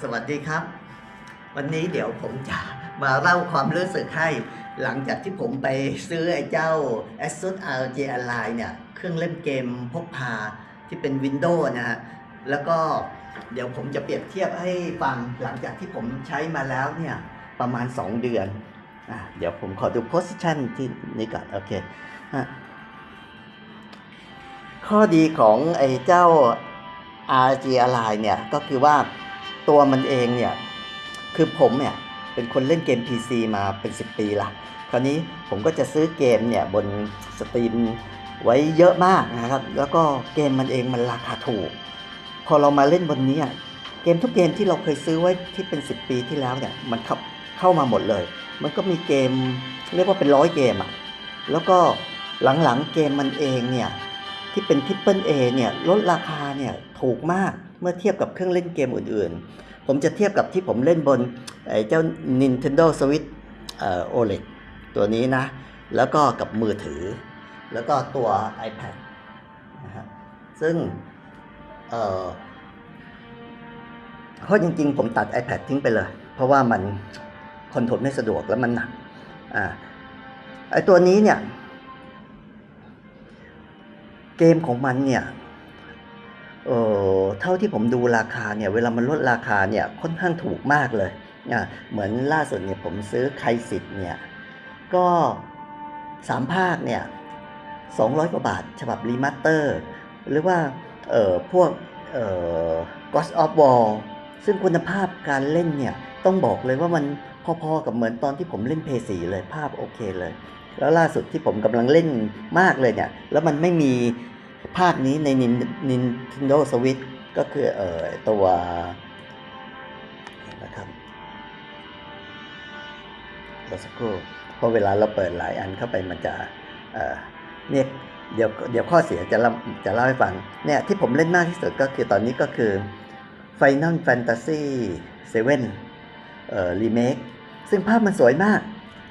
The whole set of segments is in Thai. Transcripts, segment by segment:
สวัสดีครับ วันนี้เดี๋ยวผมจะมาเล่าความรู้สึกให้ หลังจากที่ผมไปซื้อไอ้เจ้า ASUS ROG Ally เนี่ย เครื่องเล่นเกมพกพาที่เป็น Windows นะฮะ แล้วก็เดี๋ยวผมจะเปรียบเทียบให้ฟังหลังจากที่ผมใช้มาแล้วเนี่ย ประมาณ 2 เดือนอะเดี๋ยวผมขอดู position ที่นี่ก่อน โอเคฮะข้อดีของไอ้เจ้า RG Ally เนี่ย ก็คือว่า ตัวมันเองเนี่ยคือผมเนี่ยเป็นคนเล่นเกม PC มาเป็น 10 ปีละคราวนี้ผมก็จะซื้อเกมเนี่ยบนสตรีมไว้เยอะมากนะครับ แล้วก็เกมมันเองมันราคาถูก พอเรามาเล่นบนนี้อะเกมทุกเกมที่เราเคยซื้อไว้ที่เป็น 10 ปีที่แล้วเนี่ยมันเข้าเข้ามาหมดเลย มันก็มีเกมเรียกว่าเป็นร้อยเกมอะแล้วก็หลังๆเกมมันเองเนี่ย ที่เป็น Triple A เนี่ยลดราคาเนี่ยถูกมากเมื่อเทียบกับเครื่องเล่นเกมอื่นๆ ผมจะเทียบกับที่ผมเล่นบนไอ้เจ้า Nintendo Switch เอ่อ OLED ตัวนี้นะ แล้วก็กับมือถือ แล้วก็ตัว iPad นะครับซึ่งเอ่อเพราะจริงๆ ผมตัด iPad ทิ้งไปเลย เพราะว่ามันคอนโทรลไม่สะดวกแล้วมันหนักอ่าไอตัวนี้เนี่ย เกมของมันเนี่ยเออเท่าที่ผมดูราคาเนี่ยเวลามันลดราคาเนี่ยค่อนข้างถูกมากเลยอะเหมือนล่าสุดเนี่ยผมซื้อไคสิทเนี่ยก็สามภาคเนี่ยสองร้อยกว่าบาท ฉบับรีมาสเตอร์ หรือว่าเอ่อพวกเอ่อ Ghost of War ซึ่งคุณภาพการเล่นเนี่ยต้องบอกเลยว่ามันพอๆกับเหมือนตอนที่ผมเล่นเพย์สีเลยภาพโอเคเลย แล้วล่าสุดที่ผมกำลังเล่นมากเลยเนี่ย แล้วมันไม่มีภาคนี้ใน Nintendo Switch ก็คือเอ่อตัวนะครับรอสักครู่เพราะเวลาเราเปิดหลายอันเข้าไปมันจะเอ่อเนี่ยเดี๋ยวเดี๋ยวข้อเสียจะเล่าจะเล่าให้ฟัง เนี่ยที่ผมเล่นมากที่สุดก็คือตอนนี้ก็คือ Final Fantasy 7เอ่อ remake ซึ่งภาพมันสวยมาก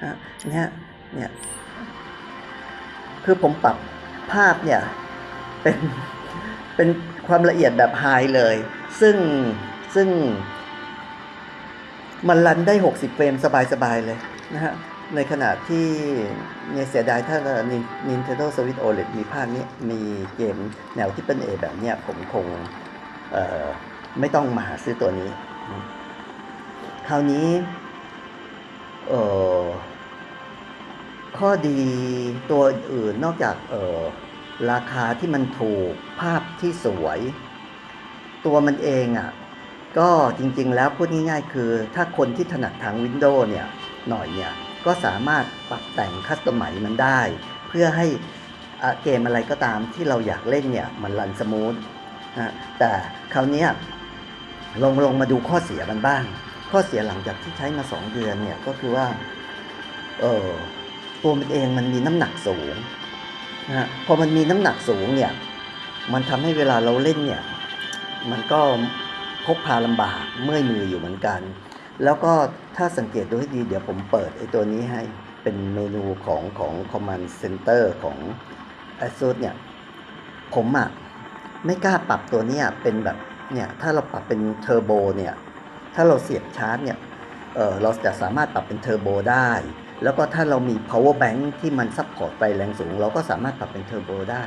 ฮะเนี่ย เนี่ยคือผมปรับภาพเนี่ยเป็นเป็นความละเอียดแบบไฮเลย ซึ่งซึ่ง มันรันได้ 60 เฟรมสบาย ๆ เลยนะฮะ ในขณะที่เนี่ยเสียดายถ้า Nintendo Switch OLED มีภาคนี้มีเกมแนวที่เป็น A แบบเนี้ยผมคงไม่ต้องมาหาซื้อตัวนี้ คราวนี้ เอ่อ ข้อดีตัวอื่นนอกจากเออราคาที่มันถูกภาพที่สวย ตัวมันเองอะ่ะก็จริงๆแล้วพูดง่ายๆ คือ ถ้าคนที่ถนัดทาง Windows เนี่ยหน่อยเนี่ยก็สามารถปรับแต่งคัสตอมไมมันได้ เพื่อให้เกมอะไรก็ตามที่เราอยากเล่นเนี่ยมันรันสมูทนะแต่คราวนี้ลงลงมาดูข้อเสียมันบ้าง ข้อเสียหลังจากที่ใช้มา 2 เดือนเนี่ยก็คือว่าเออ ตัวมันเองมันมีน้ำหนักสูงนะฮะพอมันมีน้ำหนักสูงเนี่ยมันทำให้เวลาเราเล่นเนี่ยมันก็พกพาลำบากเมื่อยมืออยู่เหมือนกัน แล้วก็ถ้าสังเกตดูให้ดีเดี๋ยวผมเปิดไอ้ตัวนี้ให้เป็นเมนูของของ Command Center ของ ASUS เนี่ยผมอะไม่กล้าปรับตัวเนี้ยเป็นแบบเนี่ยถ้าเราปรับเป็นเทอร์โบเนี่ยถ้าเราเสียบชาร์จเนี่ยเออเราจะสามารถปรับเป็นเทอร์โบได้ แล้วก็ถ้าเรามี power bank ที่มันซัพพอร์ตไฟแรงสูง เราก็สามารถปรับเป็นเทอร์โบได้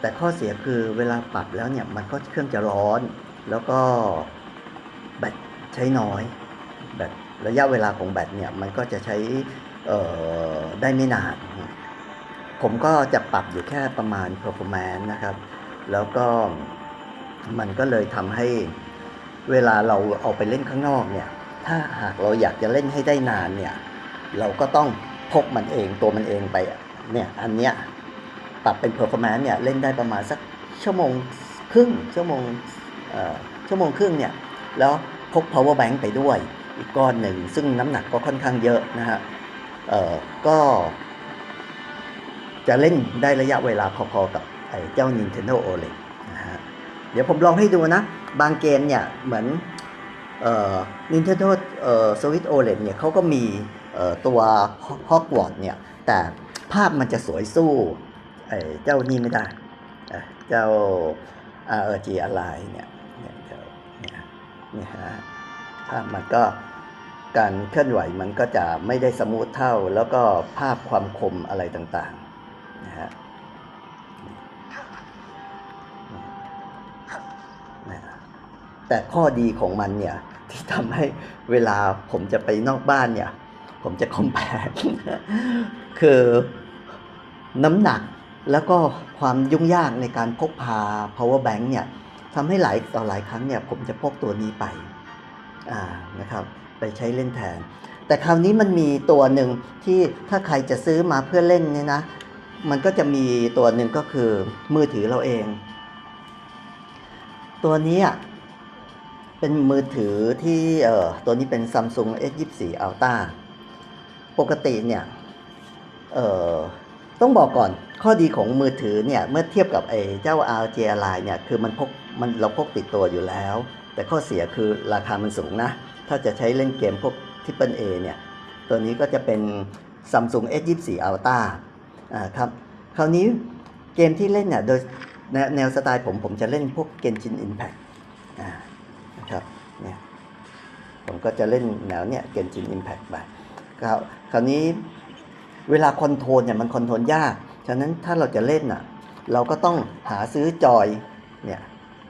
แต่ข้อเสียคือเวลาปรับแล้วเนี่ย มันก็เครื่องจะร้อน แล้วก็แบตใช้น้อย แบตระยะเวลาของแบตเนี่ย มันก็จะใช้ได้ไม่นาน ผมก็จะปรับอยู่แค่ประมาณ performance นะครับ แล้วก็มันก็เลยทำให้เวลาเราเอาไปเล่นข้างนอกเนี่ย ถ้าหากเราอยากจะเล่นให้ได้นานเนี่ย เราก็ต้องพกมันเองตัวมันเองไปเนี่ยอันเนี้ยปรับเป็น performance เนี่ยเล่นได้ประมาณสักชั่วโมงครึ่งชั่วโมงชั่วโมงครึ่งเนี่ยแล้วพก power bank ไปด้วยอีกก้อนหนึ่ง ซึ่งน้ำหนักก็ค่อนข้างเยอะนะฮะก็จะเล่นได้ระยะเวลาพอๆกับไอ้เจ้า Nintendo OLED นะฮะเดี๋ยวผมลองให้ดูนะ บางเกมเนี่ยเหมือนเอ่อ Nintendo เอ่อ Switch OLED เนี่ยเขาก็มี ตัว Hogwarts เนี่ย แต่ภาพมันจะสวยสู้เจ้านี่ไม่ได้เอ่อเจ้า RG Ally เนี่ยเนี่ยเจ้าเนี่ยเนี่ยฮะภาพมันก็การเคลื่อนไหวมันก็จะไม่ได้สมูทเท่า แล้วก็ภาพความคมอะไรต่างๆนะฮะแต่ข้อดีของมันเนี่ย ที่ทำให้เวลาผมจะไปนอกบ้านเนี่ย ผมจะคอมแพคคือน้ำหนักแล้วก็ความยุ่งยากในการพกพา power bank เนี่ยทำให้หลายต่อหลายครั้งเนี่ยผมจะพกตัวนี้ไปอ่านะครับไปใช้เล่นแทน แต่คราวนี้มันมีตัวหนึ่งที่ถ้าใครจะซื้อมาเพื่อเล่นเนี่ยนะ มันก็จะมีตัวหนึ่งก็คือมือถือเราเอง ตัวนี้เป็นมือถือที่ตัวนี้เป็น Samsung S24 Ultra ปกติเนี่ยเอ่อต้องบอกก่อนข้อดีของมือถือเนี่ยเมื่อเทียบกับไอ้เจ้า RJ Line เนี่ยคือมันพกมันเราพกติดตัวอยู่แล้ว แต่ข้อเสียคือราคามันสูงนะ ถ้าจะใช้เล่นเกมพวก Triple A เนี่ยตัวนี้ก็จะเป็น Samsung S24 Ultra อ่าครับคราวนี้เกมที่เล่นเนี่ยโดยแนวสไตล์ผมผมจะเล่นพวก Genshin Impact นะครับเนี่ยผมก็จะเล่นแนวเนี่ย Genshin Impact ไป คราวคราวนี้เวลาคอนโทรลเนี่ยมันคอนโทรลยาก ฉะนั้นถ้าเราจะเล่นอะเราก็ต้องหาซื้อจอยเนี่ย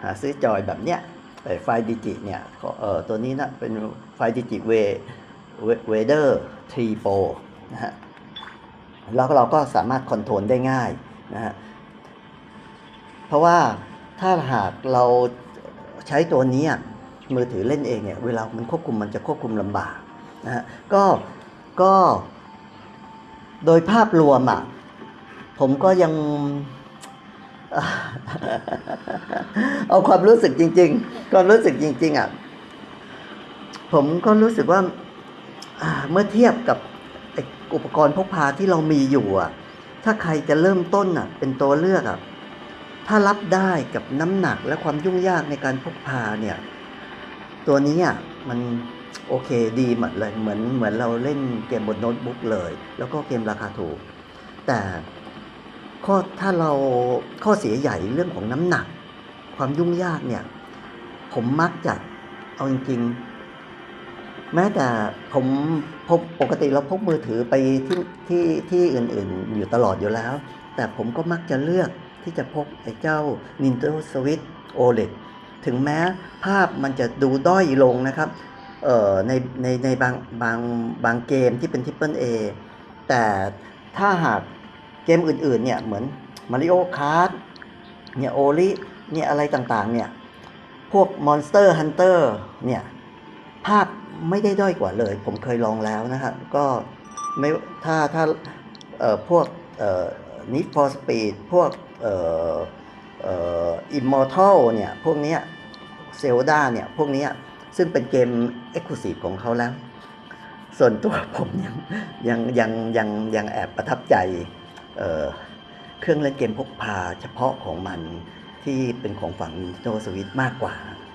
หาซื้อจอยแบบเนี้ยไฟดิจิเนี่ยเออตัวนี้นะเป็นไฟดิจิเวเวเดอร์3 Pro นะฮะแล้วเราก็สามารถคอนโทรลได้ง่ายนะฮะเพราะว่าถ้าหากเราใช้ตัวนี้อะมือถือเล่นเองเนี่ยเวลามันควบคุมมันจะควบคุมลำบากนะฮะก็ ก็โดยภาพรวมอะ ผมก็ยัง เอาความรู้สึกจริง ๆ ความรู้สึกจริง ๆอะ ผมก็รู้สึกว่าเมื่อเทียบกับอ้อุปกรณ์พกพาที่เรามีอยู่อะ ถ้าใครจะเริ่มต้นอะ เป็นตัวเลือกอะ ถ้ารับได้กับน้ำหนักและความยุ่งยากในการพกพาเนี่ย ตัวนี้อะมัน โอเคดีหมดเลยเหมือนเหมือนเราเล่นเกมบนโน้ตบุ๊กเลย แล้วก็เกมราคาถูก แต่ข้อถ้าเราข้อเสียใหญ่เรื่องของน้ำหนัก ความยุ่งยากเนี่ย ผมมักจะเอาจริงๆ แม้แต่ผมพบปกติเราพกมือถือไปที่ที่ที่อื่นๆ อยู่ตลอดอยู่แล้ว แต่ผมก็มักจะเลือกที่จะพกไอ้เจ้า Nintendo Switch OLED ถึงแม้ภาพมันจะดูด้อยลงนะครับ เอ่อในในในบางบางบางเกมที่เป็น Triple A แต่ถ้าหากเกมอื่นๆเนี่ยเหมือน Mario Kart เนี่ยโอลิเนี่ยอะไรต่างๆเนี่ยพวก Monster Hunter เนี่ยภาพไม่ได้ด้อยกว่าเลย ผมเคยลองแล้วนะครับก็ไม่ถ้าถ้าเอ่อพวกเอ่อ Need for Speed พวกเอ่อเอ่อ Immortal เนี่ยพวกเนี้ย Zelda เนี่ยพวกเนี้ย ซึ่งเป็นเกม Exclusive ของเขาแล้ว ส่วนตัวผมยังยังยังยังยังแอบประทับใจเเครื่องเล่นเกมพกพาเฉพาะของมันที่เป็นของฝั่ง Nintendo Switch มากกว่า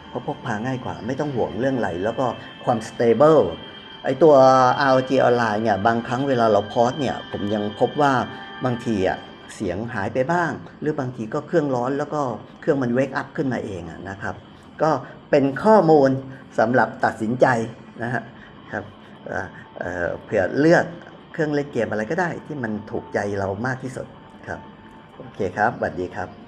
เพราะพกพาง่ายกว่า ไม่ต้องห่วงเรื่องไหลแล้วก็ความ stable ไอตัว ROG Online เนี่ยบางครั้งเวลาเราพอสเนี่ยผมยังพบว่าบางทีอะเสียงหายไปบ้าง หรือบางทีก็เครื่องร้อนแล้วก็เครื่องมันเวกอัพขึ้นมาเองอะนะครับ ก็เป็นข้อมูลสำหรับตัดสินใจนะฮะครับเเเผื่อเลือกเครื่องเล่นเกมอะไรก็ได้ที่มันถูกใจเรามากที่สุดครับ โอเคครับสวัสดีครับ